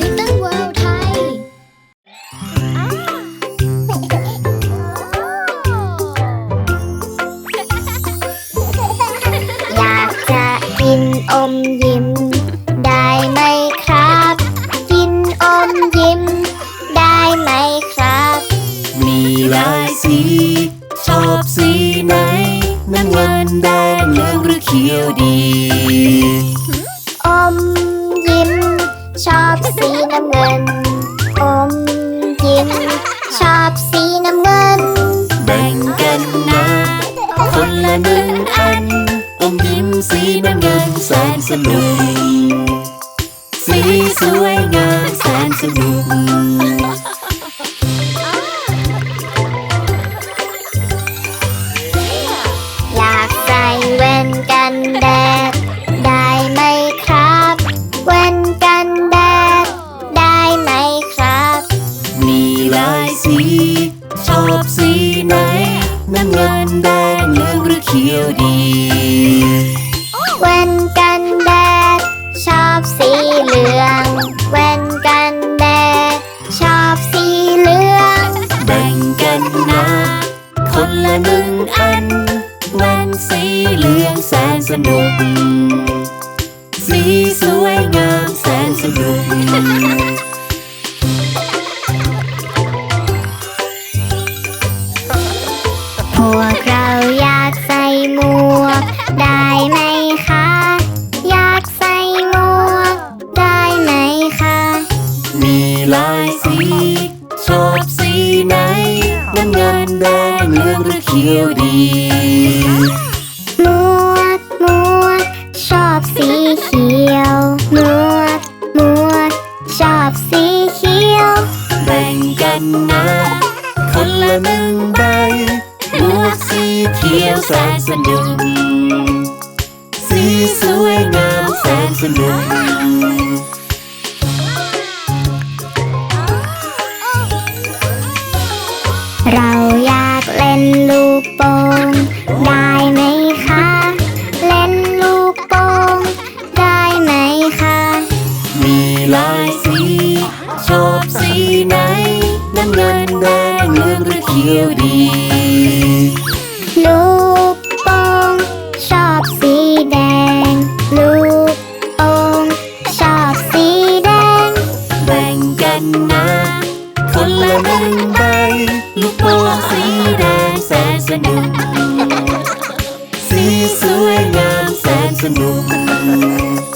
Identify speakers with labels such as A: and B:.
A: Little World ไทย อยากจะกินอมยิ้ม ได้ไหมครับ กินอมยิ้ม ได้ไหมครับ
B: มีหลายสี ชอบสีไหนน้ำเงินแดงเหลืองหรือเขียวดี
A: อม ยิ้ม ชอบสีน้ำเงิน อมยิ้ม ชอบสีน้ำเงิน
B: แบ่งกันนะ คนละหนึ่งอัน อมยิ้มสีน้ำเงินแสนสนุก สีสวยงามแสนสนุก
A: อั
B: นแว่นสีเหลืองแสนสนุก สีสวยงามแสนสนุก
A: พวกเราอยากใส่หมวก ได้ไหมคะ อยากใส่หมวก ได้ไหมคะ
B: มีหลายสี ชอบสีไหน น้ำเงินแดง เหลืองหรือเขียวดี
A: หมวกหมวกชอบสีเขียวหมวกหมวกชอบสีเขียว
B: แบ่งกันนะ คนละหนึ่งใบหมวกสีเขียวแสนสนุกสีสวยงามแสนสนุก
A: เราอยาก เล่นลูกโป่งได้ไหมคะ เล่นลูกโป่งได้ไหมคะ
B: มีหลายสี ชอบสีไหน น้ำเงินแดงเหลืองหรือเขียวดี
A: ลูกโป่งชอบสีแดง ลูกโป่งชอบสีแดง
B: แบ่งกันนะ คนละหนึ่งใบ ลูกโป่งสีแดงแสนสนุก สีสวยงามแสนสนุก